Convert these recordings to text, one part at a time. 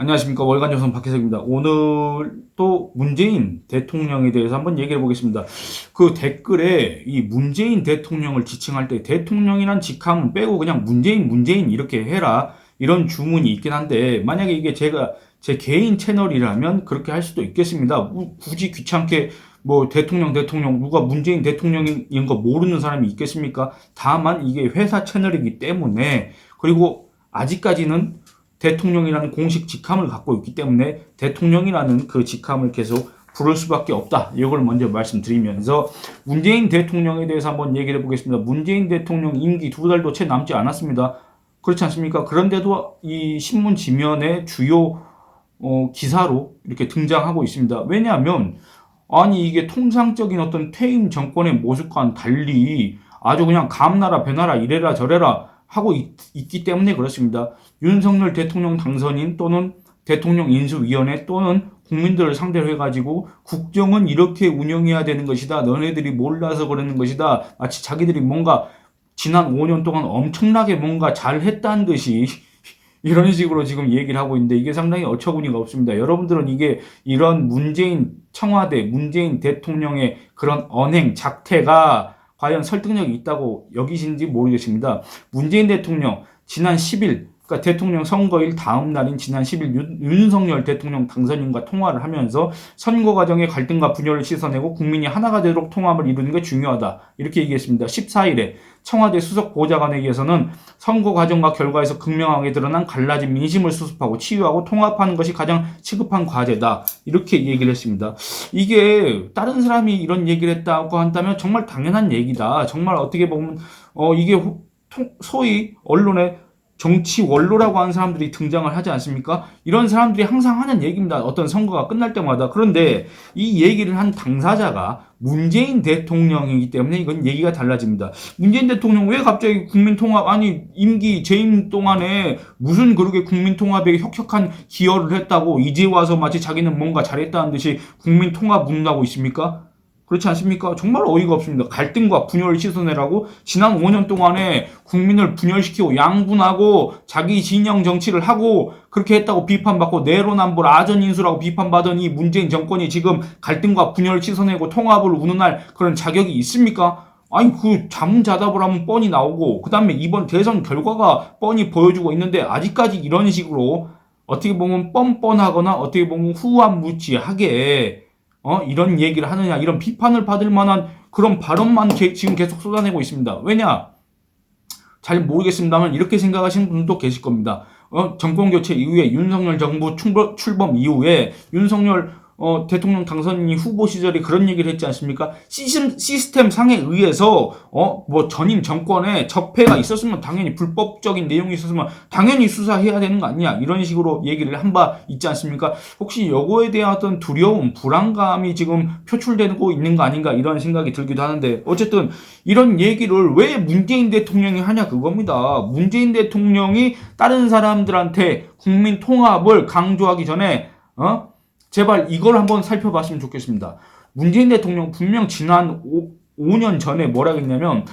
안녕하십니까 월간 조선 박혜석입니다. 오늘 또 문재인 대통령에 대해서 한번 얘기해 보겠습니다. 그 댓글에 이 문재인 대통령을 지칭할 때 대통령이란 직함은 빼고 그냥 문재인 문재인 이렇게 해라 이런 주문이 있긴 한데 만약에 이게 제가 제 개인 채널이라면 그렇게 할 수도 있겠습니다. 우- 굳이 귀찮게 뭐 대통령 대통령 누가 문재인 대통령인 거 모르는 사람이 있겠습니까? 다만 이게 회사 채널이기 때문에 그리고 아직까지는 대통령이라는 공식 직함을 갖고 있기 때문에 대통령이라는 그 직함을 계속 부를 수밖에 없다. 이걸 먼저 말씀드리면서 문재인 대통령에 대해서 한번 얘기를 해보겠습니다. 문재인 대통령 임기 두 달도 채 남지 않았습니다. 그렇지 않습니까? 그런데도 이 신문 지면에 주요 어, 기사로 이렇게 등장하고 있습니다. 왜냐하면 아니 이게 통상적인 어떤 퇴임 정권의 모습과는 달리 아주 그냥 감나라 배나라 이래라 저래라 하고 있, 기 때문에 그렇습니다. 윤석열 대통령 당선인 또는 대통령 인수위원회 또는 국민들을 상대로 해가지고 국정은 이렇게 운영해야 되는 것이다. 너네들이 몰라서 그러는 것이다. 마치 자기들이 뭔가 지난 5년 동안 엄청나게 뭔가 잘했다는 듯이 이런 식으로 지금 얘기를 하고 있는데 이게 상당히 어처구니가 없습니다. 여러분들은 이게 이런 문재인 청와대, 문재인 대통령의 그런 언행, 작태가 과연 설득력이 있다고 여기신지 모르겠습니다. 문재인 대통령 지난 10일 그러니까 대통령 선거일 다음 날인 지난 10일 윤, 윤석열 대통령 당선인과 통화를 하면서 선거 과정의 갈등과 분열을 씻어내고 국민이 하나가 되도록 통합을 이루는 게 중요하다. 이렇게 얘기했습니다. 14일에 청와대 수석 보좌관에 의해서는 선거 과정과 결과에서 극명하게 드러난 갈라진 민심을 수습하고 치유하고 통합하는 것이 가장 시급한 과제다. 이렇게 얘기를 했습니다. 이게 다른 사람이 이런 얘기를 했다고 한다면 정말 당연한 얘기다. 정말 어떻게 보면 어 이게 소위 언론에 정치 원로라고 하는 사람들이 등장을 하지 않습니까? 이런 사람들이 항상 하는 얘기입니다. 어떤 선거가 끝날 때마다. 그런데 이 얘기를 한 당사자가 문재인 대통령이기 때문에 이건 얘기가 달라집니다. 문재인 대통령 왜 갑자기 국민 통합 아니 임기 재임 동안에 무슨 그렇게 국민 통합에 혁혁한 기여를 했다고 이제 와서 마치 자기는 뭔가 잘했다는 듯이 국민 통합 묻는다고 있습니까? 그렇지 않습니까? 정말 어이가 없습니다. 갈등과 분열을 씻어내라고 지난 5년 동안에 국민을 분열시키고 양분하고 자기 진영 정치를 하고 그렇게 했다고 비판받고 내로남불 아전인수라고 비판받은 이 문재인 정권이 지금 갈등과 분열을 씻어내고 통합을 운운할 그런 자격이 있습니까? 아니 그 자문자답을 하면 뻔히 나오고 그 다음에 이번 대선 결과가 뻔히 보여주고 있는데 아직까지 이런 식으로 어떻게 보면 뻔뻔하거나 어떻게 보면 후한무치하게 어 이런 얘기를 하느냐 이런 비판을 받을 만한 그런 발언만 게- 지금 계속 쏟아내고 있습니다. 왜냐? 잘 모르겠습니다만 이렇게 생각하시는 분도 계실 겁니다. 어, 정권 교체 이후에 윤석열 정부 출범, 출범 이후에 윤석열 어, 대통령 당선인 후보 시절에 그런 얘기를 했지 않습니까? 시스템, 시스템 상에 의해서 어, 뭐 전임 정권에 적폐가 있었으면 당연히 불법적인 내용이 있었으면 당연히 수사해야 되는 거 아니냐 이런 식으로 얘기를 한 바 있지 않습니까? 혹시 요거에 대한 어떤 두려움, 불안감이 지금 표출되고 있는 거 아닌가 이런 생각이 들기도 하는데 어쨌든 이런 얘기를 왜 문재인 대통령이 하냐 그겁니다. 문재인 대통령이 다른 사람들한테 국민 통합을 강조하기 전에 어? 제발 이걸 한번 살펴봤으면 좋겠습니다. 문재인 대통령 분명 지난 5, 5년 전에 뭐라 했냐면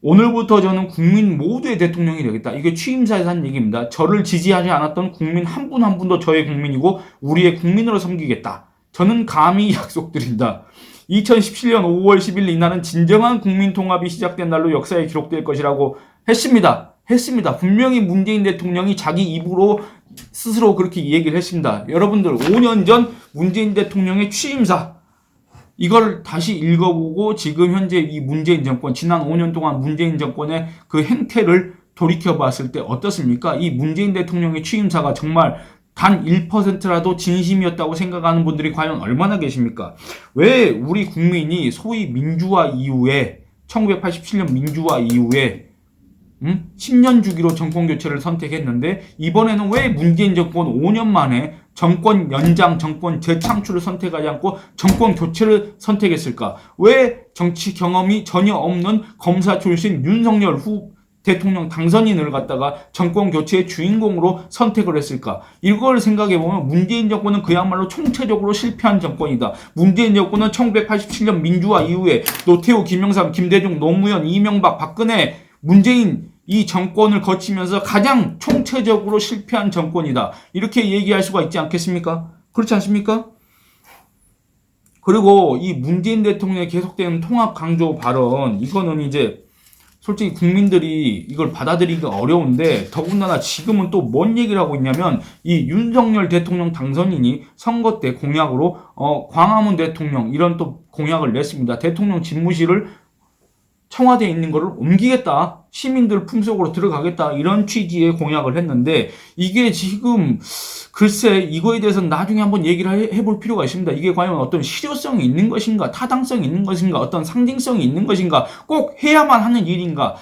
오늘부터 저는 국민 모두의 대통령이 되겠다. 이게 취임사에서 한 얘기입니다. 저를 지지하지 않았던 국민 한 분 한 분도 저의 국민이고 우리의 국민으로 섬기겠다. 저는 감히 약속드린다. 2017년 5월 10일 이날은 진정한 국민 통합이 시작된 날로 역사에 기록될 것이라고 했습니다. 했습니다. 분명히 문재인 대통령이 자기 입으로 스스로 그렇게 얘기를 했습니다. 여러분들 5년 전 문재인 대통령의 취임사 이걸 다시 읽어보고 지금 현재 이 문재인 정권 지난 5년 동안 문재인 정권의 그 행태를 돌이켜 봤을 때 어떻습니까? 이 문재인 대통령의 취임사가 정말 단 1%라도 진심이었다고 생각하는 분들이 과연 얼마나 계십니까? 왜 우리 국민이 소위 민주화 이후에 1987년 민주화 이후에 음? 10년 주기로 정권 교체를 선택했는데 이번에는 왜 문재인 정권 5년 만에 정권 연장, 정권 재창출을 선택하지 않고 정권 교체를 선택했을까? 왜 정치 경험이 전혀 없는 검사 출신 윤석열 후 대통령 당선인을 갖다가 정권 교체의 주인공으로 선택을 했을까? 이걸 생각해 보면 문재인 정권은 그야말로 총체적으로 실패한 정권이다. 문재인 정권은 1987년 민주화 이후에 노태우, 김영삼, 김대중, 노무현, 이명박, 박근혜, 문재인 이 정권을 거치면서 가장 총체적으로 실패한 정권이다. 이렇게 얘기할 수가 있지 않겠습니까? 그렇지 않습니까? 그리고 이 문재인 대통령의 계속되는 통합 강조 발언, 이거는 이제 솔직히 국민들이 이걸 받아들이기가 어려운데 더군다나 지금은 또 뭔 얘기를 하고 있냐면 이 윤석열 대통령 당선인이 선거 때 공약으로 어 광화문 대통령 이런 또 공약을 냈습니다. 대통령 집무실을 청와대에 있는 거를 옮기겠다. 시민들 품속으로 들어가겠다. 이런 취지의 공약을 했는데 이게 지금 글쎄 이거에 대해서는 나중에 한번 얘기를 해- 해볼 필요가 있습니다. 이게 과연 어떤 실효성이 있는 것인가, 타당성이 있는 것인가, 어떤 상징성이 있는 것인가, 꼭 해야만 하는 일인가.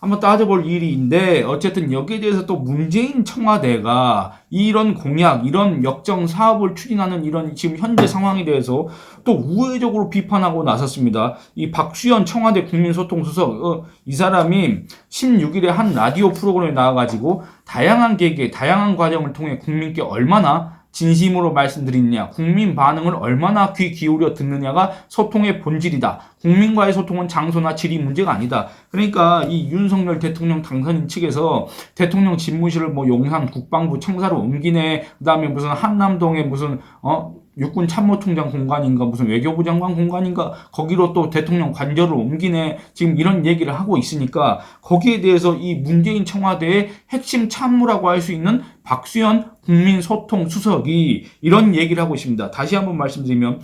한번 따져볼 일인데 어쨌든 여기에 대해서 또 문재인 청와대가 이런 공약, 이런 역정 사업을 추진하는 이런 지금 현재 상황에 대해서 또 우회적으로 비판하고 나섰습니다. 이 박수현 청와대 국민소통수석 어, 이 사람이 16일에 한 라디오 프로그램에 나와가지고 다양한 계획, 다양한 과정을 통해 국민께 얼마나 진심으로 말씀드리느냐, 국민 반응을 얼마나 귀 기울여 듣느냐가 소통의 본질이다. 국민과의 소통은 장소나 질이 문제가 아니다. 그러니까 이 윤석열 대통령 당선인 측에서 대통령 집무실을 뭐 용산 국방부 청사로 옮기네, 그다음에 무슨 한남동에 무슨 어 육군 참모총장 공간인가 무슨 외교부 장관 공간인가 거기로 또 대통령 관저를 옮기네 지금 이런 얘기를 하고 있으니까 거기에 대해서 이 문재인 청와대의 핵심 참모라고 할 수 있는 박수현 국민소통 수석이 이런 얘기를 하고 있습니다. 다시 한번 말씀드리면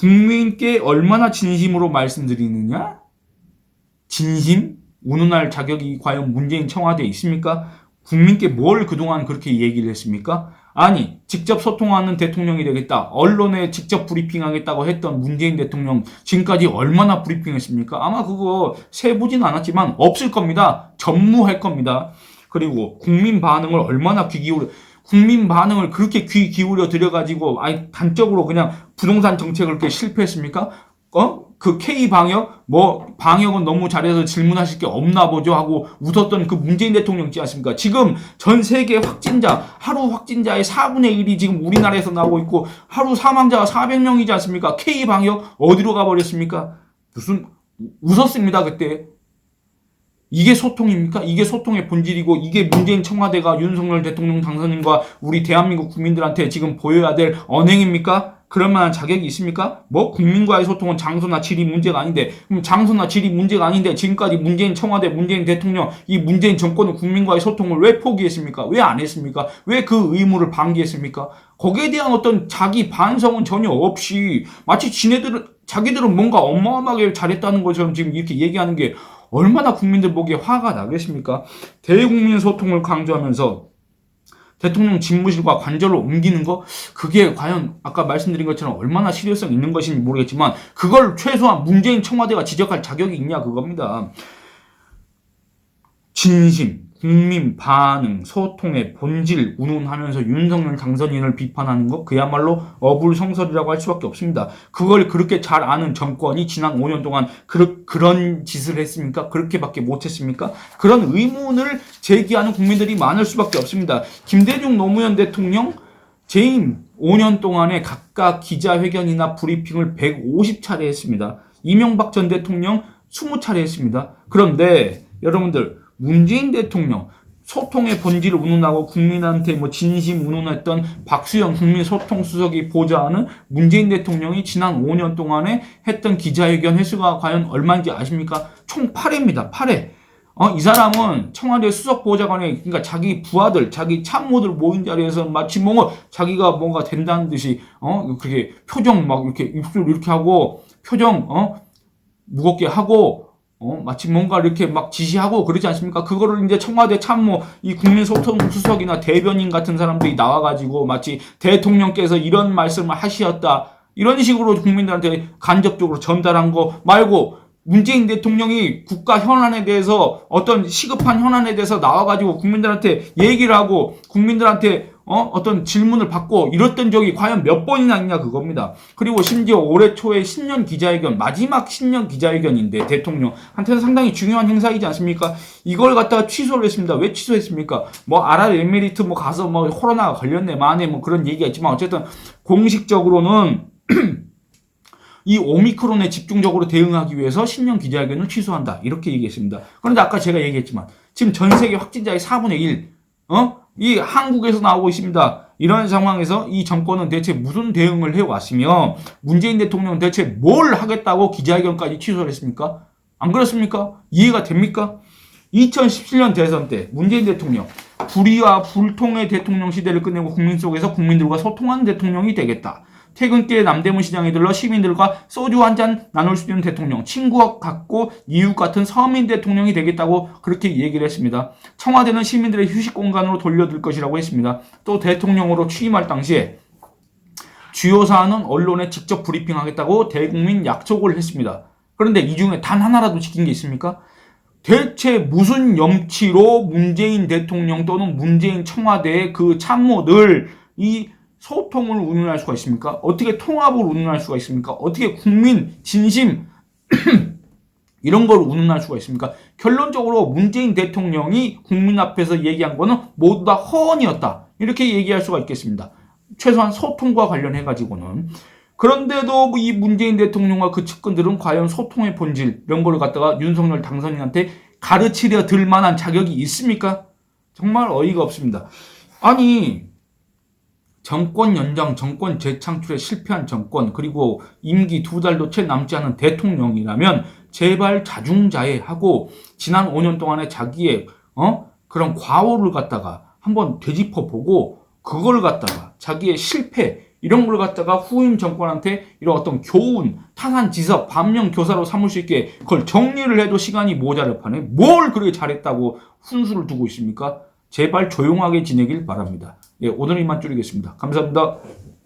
국민께 얼마나 진심으로 말씀드리느냐? 진심? 운운할 자격이 과연 문재인 청와대에 있습니까? 국민께 뭘 그동안 그렇게 얘기를 했습니까? 아니, 직접 소통하는 대통령이 되겠다. 언론에 직접 브리핑하겠다고 했던 문재인 대통령 지금까지 얼마나 브리핑했습니까? 아마 그거 세보진 않았지만 없을 겁니다. 전무할 겁니다. 그리고 국민 반응을 얼마나 귀 기울여 국민 반응을 그렇게 귀 기울여 들여가지고 아니 단적으로 그냥 부동산 정책을 그렇게 실패했습니까? 어? 그 K 방역 뭐 방역은 너무 잘해서 질문하실 게 없나 보죠 하고 웃었던 그 문재인 대통령 있지 않습니까? 지금 전 세계 확진자 하루 확진자의 4분의 1이 지금 우리나라에서 나오고 있고 하루 사망자가 400명이지 않습니까? K 방역 어디로 가버렸습니까? 무슨 웃었습니다 그때 이게 소통입니까? 이게 소통의 본질이고 이게 문재인 청와대가 윤석열 대통령 당선인과 우리 대한민국 국민들한테 지금 보여야 될 언행입니까? 그럴 만한 자격이 있습니까? 뭐 국민과의 소통은 장소나 질이 문제가 아닌데 그럼 장소나 질이 문제가 아닌데 지금까지 문재인 청와대, 문재인 대통령 이 문재인 정권은 국민과의 소통을 왜 포기했습니까? 왜 안 했습니까? 왜 그 의무를 방기했습니까? 거기에 대한 어떤 자기 반성은 전혀 없이 마치 지네들은 자기들은 뭔가 어마어마하게 잘했다는 것처럼 지금 이렇게 얘기하는 게 얼마나 국민들 보기에 화가 나겠습니까? 대국민 소통을 강조하면서 대통령 집무실과 관저를 옮기는 거 그게 과연 아까 말씀드린 것처럼 얼마나 실효성 있는 것인지 모르겠지만 그걸 최소한 문재인 청와대가 지적할 자격이 있냐 그겁니다. 진심, 국민 반응, 소통의 본질 운운하면서 윤석열 당선인을 비판하는 것 그야말로 어불성설이라고 할 수밖에 없습니다. 그걸 그렇게 잘 아는 정권이 지난 5년 동안 그, 그런 짓을 했습니까? 그렇게밖에 못했습니까? 그런 의문을 제기하는 국민들이 많을 수밖에 없습니다. 김대중 노무현 대통령 재임 5년 동안에 각각 기자회견이나 브리핑을 150차례 했습니다. 이명박 전 대통령 20차례 했습니다. 그런데 여러분들 문재인 대통령 소통의 본질을 운운하고 국민한테 뭐 진심 운운했던 박수영 국민 소통 수석이 보좌하는 문재인 대통령이 지난 5년 동안에 했던 기자회견 횟수가 과연 얼마인지 아십니까? 총 8회입니다. 8회. 어, 이 사람은 청와대 수석 보좌관에 그러니까 자기 부하들, 자기 참모들 모인 자리에서 마치 뭔가 자기가 뭔가 된다는 듯이 어 그렇게 표정 막 이렇게 입술 이렇게 하고 표정 어 무겁게 하고 어, 마치 뭔가 이렇게 막 지시하고 그러지 않습니까? 그거를 이제 청와대 참모, 이 국민소통수석이나 대변인 같은 사람들이 나와가지고 마치 대통령께서 이런 말씀을 하시었다. 이런 식으로 국민들한테 간접적으로 전달한 거 말고 문재인 대통령이 국가 현안에 대해서 어떤 시급한 현안에 대해서 나와가지고 국민들한테 얘기를 하고 국민들한테 어? 어떤 질문을 받고 이랬던 적이 과연 몇 번이나 있냐 그겁니다. 그리고 심지어 올해 초에 신년 기자회견, 마지막 신년 기자회견인데 대통령한테는 상당히 중요한 행사이지 않습니까? 이걸 갖다가 취소를 했습니다. 왜 취소했습니까? 뭐 아랍에미리트 뭐 가서 뭐 코로나가 걸렸네 만에 뭐 그런 얘기가 있지만 어쨌든 공식적으로는 이 오미크론에 집중적으로 대응하기 위해서 신년 기자회견을 취소한다. 이렇게 얘기했습니다. 그런데 아까 제가 얘기했지만 지금 전 세계 확진자의 4분의 1, 어? 이 한국에서 나오고 있습니다. 이런 상황에서 이 정권은 대체 무슨 대응을 해왔으며 문재인 대통령은 대체 뭘 하겠다고 기자회견까지 취소를 했습니까? 안 그렇습니까? 이해가 됩니까? 2017년 대선 때 문재인 대통령 불의와 불통의 대통령 시대를 끝내고 국민 속에서 국민들과 소통하는 대통령이 되겠다. 퇴근길에 남대문 시장에 들러 시민들과 소주 한 잔 나눌 수 있는 대통령, 친구 같고 이웃 같은 서민 대통령이 되겠다고 그렇게 얘기를 했습니다. 청와대는 시민들의 휴식 공간으로 돌려둘 것이라고 했습니다. 또 대통령으로 취임할 당시에 주요 사안은 언론에 직접 브리핑하겠다고 대국민 약속을 했습니다. 그런데 이 중에 단 하나라도 지킨 게 있습니까? 대체 무슨 염치로 문재인 대통령 또는 문재인 청와대의 그 참모들 이 소통을 운운할 수가 있습니까? 어떻게 통합을 운운할 수가 있습니까? 어떻게 국민 진심 이런 걸 운운할 수가 있습니까? 결론적으로 문재인 대통령이 국민 앞에서 얘기한 거는 모두 다 허언이었다. 이렇게 얘기할 수가 있겠습니다. 최소한 소통과 관련해 가지고는 그런데도 이 문재인 대통령과 그 측근들은 과연 소통의 본질 이런 걸 갖다가 윤석열 당선인한테 가르치려 들 만한 자격이 있습니까? 정말 어이가 없습니다. 아니 정권 연장, 정권 재창출에 실패한 정권, 그리고 임기 두 달도 채 남지 않은 대통령이라면 제발 자중자애하고 지난 5년 동안의 자기의 어 그런 과오를 갖다가 한번 되짚어 보고 그걸 갖다가 자기의 실패 이런 걸 갖다가 후임 정권한테 이런 어떤 교훈, 타산지석, 반면 교사로 삼을 수 있게 그걸 정리를 해도 시간이 모자랄 판에 뭘 그렇게 잘했다고 훈수를 두고 있습니까? 제발 조용하게 지내길 바랍니다. 예, 오늘 이만 줄이겠습니다. 감사합니다.